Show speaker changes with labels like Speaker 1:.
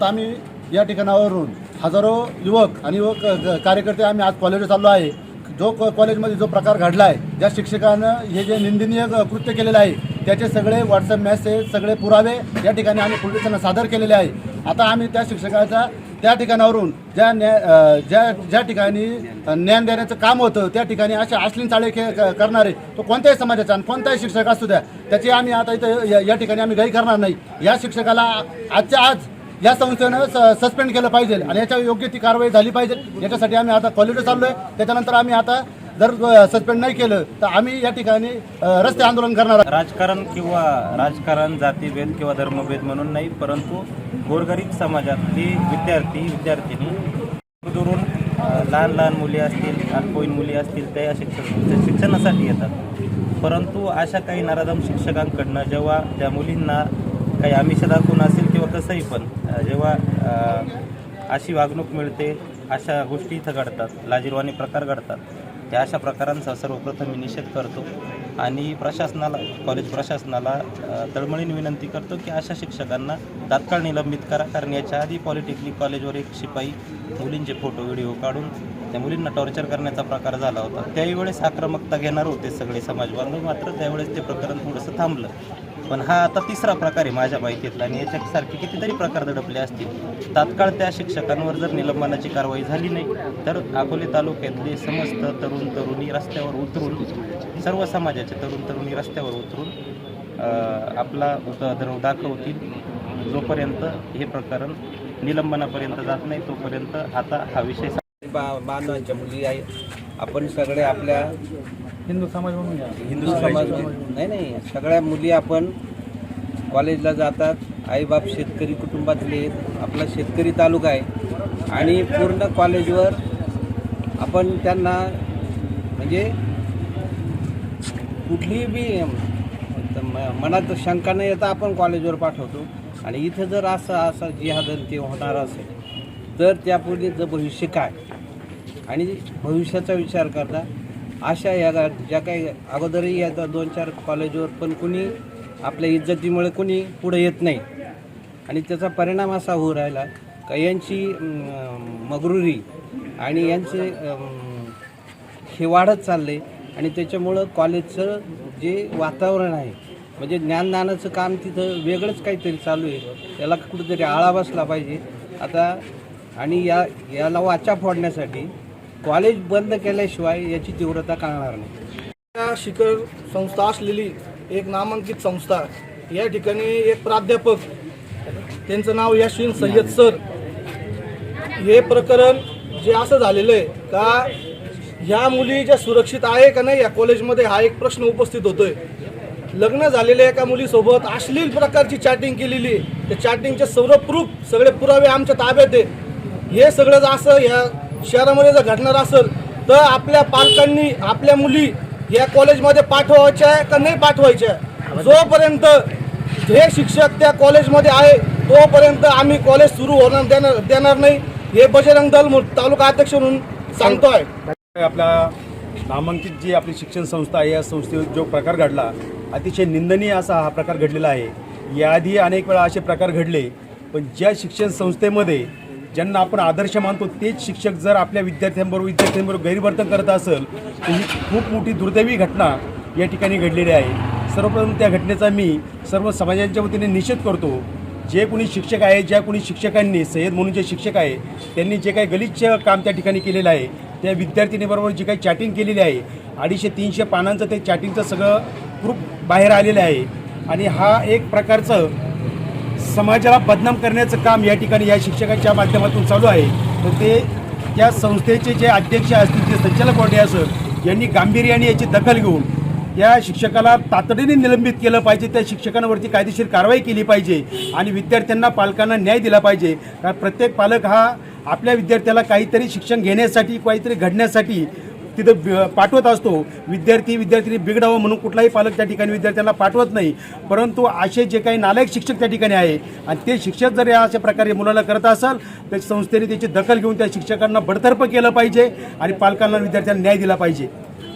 Speaker 1: आता आम्ही या ठिकाणावरून हजारो युवक आणि युवक कार्यकर्ते आम्ही आज कॉलेजवर चाललो आहे. जो कॉलेजमध्ये जो प्रकार घडला आहे ज्या शिक्षकानं हे जे निंदनीय कृत्य केलेलं आहे त्याचे सगळे व्हॉट्सअप मेसेज सगळे पुरावे या ठिकाणी आम्ही पोलिसांना सादर केलेले आहे. आता आम्ही त्या शिक्षकाचा त्या ठिकाणावरून ज्या न्या ज्या ज्या ठिकाणी ज्ञान देण्याचं काम होतं त्या ठिकाणी असे अश्लीन चाळे खे करणारे तो कोणत्याही समाजाचा आणि कोणताही शिक्षक असू द्या त्याची आम्ही आता इथं या- या ठिकाणी आम्ही गई करणार नाही. या शिक्षकाला आजच्या आज या संस्थेनं स- सस्पेंड केलं पाहिजे आणि याच्यावर योग्य ती कारवाई झाली पाहिजे. याच्यासाठी आम्ही आता कॉलेजला चाललो आहे त्याच्यानंतर आम्ही आता जर सस्पेंड नाही केलं तर आम्ही या ठिकाणी रस्ते आंदोलन करणार
Speaker 2: राजकारण किंवा राजकारण जातीभेद किंवा धर्मभेद म्हणून नाही परंतु गोरगरीब समाजातली विद्यार्थी विद्यार्थिनी दुरून लहान लहान मुली असतील अल्पवयीन मुली असतील त्या या शिक्षण शिक्षणासाठी येतात. परंतु अशा काही नराधम शिक्षकांकडनं जेव्हा त्या मुलींना काही आमिष दाखवून कसंही पण जेव्हा अशी वागणूक मिळते अशा गोष्टी इथं घडतात लाजीरवाणी प्रकार घडतात त्या अशा प्रकारांचा सर्वप्रथम मी निषेध करतो आणि प्रशासनाला कॉलेज प्रशासनाला तळमळीने विनंती करतो की अशा शिक्षकांना तात्काळ निलंबित करा. कारण याच्या आधी पॉलिटेक्निक कॉलेजवर एक शिपाई मुलींचे फोटो व्हिडिओ काढून त्या मुलींना टॉर्चर करण्याचा प्रकार झाला होता. त्यावेळेस आक्रमकता घेणार होते सगळे समाजबांधव मात्र त्यावेळेस ते प्रकरण थोडंसं थांबलं. पण हा आता तिसरा प्रकार आहे माझ्या माहितीतला. आणि याच्यासारखे कितीतरी प्रकार दडपले असतील. तात्काळ त्या शिक्षकांवर जर निलंबनाची कारवाई झाली नाही तर अकोले तालुक्यातले समस्त तरुण तरुणी रस्त्यावर उतरून सर्व समाजाचे तरुण तरुणी रस्त्यावर उतरून आपला उपद्रव दाखवतील. जोपर्यंत हे प्रकरण निलंबनापर्यंत जात नाही तोपर्यंत आता हा विषय
Speaker 3: बा बांधवांच्या मुली आहे आपण सगळे आपल्या
Speaker 1: हिंदू समाज म्हणून घ्या.
Speaker 3: हिंदू समाज नाही नाही सगळ्या मुली आपण कॉलेजला जातात आईबाप शेतकरी कुटुंबातले आहेत आपला शेतकरी तालुका आहे. आणि पूर्ण कॉलेजवर आपण त्यांना म्हणजे कुठलीही बी मनात शंका न येता आपण कॉलेजवर पाठवतो. आणि इथं जर असं असं जिहादन ते होणार असेल तर त्यापुढे भविष्य काय? आणि भविष्याचा विचार करता अशा या गा- ज्या काही अगोदरही या दोन चार कॉलेजवर पण कुणी आपल्या इज्जतीमुळे कुणी पुढे येत नाही. आणि त्याचा परिणाम असा होऊ राहिला का यांची मगरुरी आणि यांचे हे वाढत चालले आणि त्याच्यामुळं कॉलेजचं जे वातावरण आहे म्हणजे ज्ञानदानाचं काम तिथं वेगळंच काहीतरी चालू आहे. त्याला कुठेतरी आळा बसला पाहिजे. आता आणि या याला वाचा फोडण्यासाठी कॉलेज बंद केल्याशिवाय याची तीव्रता कळणार नाही.
Speaker 4: या शिखर संस्था असलेली एक नामांकित संस्था या ठिकाणी एक प्राध्यापक त्यांचं नाव याशिन सय्यद सर. हे प्रकरण जे असं झालेलं आहे का ह्या मुली ज्या सुरक्षित आहे का नाही या कॉलेजमध्ये हा एक प्रश्न उपस्थित होतोय. लग्न झालेल्या एका मुलीसोबत अश्लील प्रकारची चॅटिंग केलेली त्या चॅटिंगचे सर्व प्रूफ सगळे पुरावे आमच्या ताब्यात आहे. हे सगळं असं ह्या शहरामध्ये जर घडणार असेल तर आपल्या पालकांनी आपल्या मुली या कॉलेजमध्ये पाठवायच्या आहे का नाही पाठवायच्या जोपर्यंत हे शिक्षक त्या कॉलेजमध्ये आहे तोपर्यंत आम्ही कॉलेज सुरू होणार देणार देणार नाही. हे बजरंग दल तालुका अध्यक्ष म्हणून सांगतोय.
Speaker 5: आपल्या नामांकित जी आपली शिक्षण संस्था आहे या संस्थेवर जो प्रकार घडला अतिशय निंदनीय असा हा प्रकार घडलेला आहे. याआधी अनेक वेळा असे प्रकार घडले पण ज्या शिक्षण संस्थेमध्ये ज्यांना आपण आदर्श मानतो तेच शिक्षक जर आपल्या विद्यार्थ्यांबरोबर विद्यार्थ्यांबरोबर गैरवर्तन करत असेल तर ही खूप मोठी दुर्दैवी घटना या ठिकाणी घडलेली आहे. सर्वप्रथम त्या घटनेचा मी सर्व समाजांच्या वतीने निषेध करतो. जे कोणी शिक्षक आहे ज्या कोणी शिक्षकांनी सय्यद म्हणून जे शिक्षक आहे त्यांनी जे काही गलिच्छ काम त्या ठिकाणी केलेलं आहे त्या विद्यार्थिनीबरोबर जी काही चॅटिंग केलेली आहे अडीचशे तीनशे पानांचं ते चॅटिंगचं सगळं प्रूफ बाहेर आलेलं आहे. आणि हा एक प्रकारचं समाजाला बदनाम करण्याचं काम या ठिकाणी या शिक्षकाच्या माध्यमातून चालू आहे. तर ते त्या संस्थेचे जे अध्यक्ष असतील जे संचालक बॉडी असं यांनी गांभीर्याने याची दखल घेऊन या शिक्षकाला तातडीने निलंबित केलं पाहिजे. त्या शिक्षकांवरती कायदेशीर कारवाई केली पाहिजे आणि विद्यार्थ्यांना पालकांना न्याय दिला पाहिजे. कारण प्रत्येक पालक हा आपल्या विद्यार्थ्याला काहीतरी शिक्षण घेण्यासाठी काहीतरी घडण्यासाठी तिथं पाठवत असतो. विद्यार्थी विद्यार्थी बिघडावं म्हणून कुठलाही पालक त्या ठिकाणी विद्यार्थ्यांना पाठवत नाही. परंतु असे जे काही नालायक शिक्षक त्या ठिकाणी आहे आणि ते शिक्षक जर या अशा प्रकारे मुलाला करत असाल तर संस्थेने त्याची दखल घेऊन त्या शिक्षकांना बडतर्फ केलं पाहिजे आणि पालकांना विद्यार्थ्यांना न्याय दिला पाहिजे.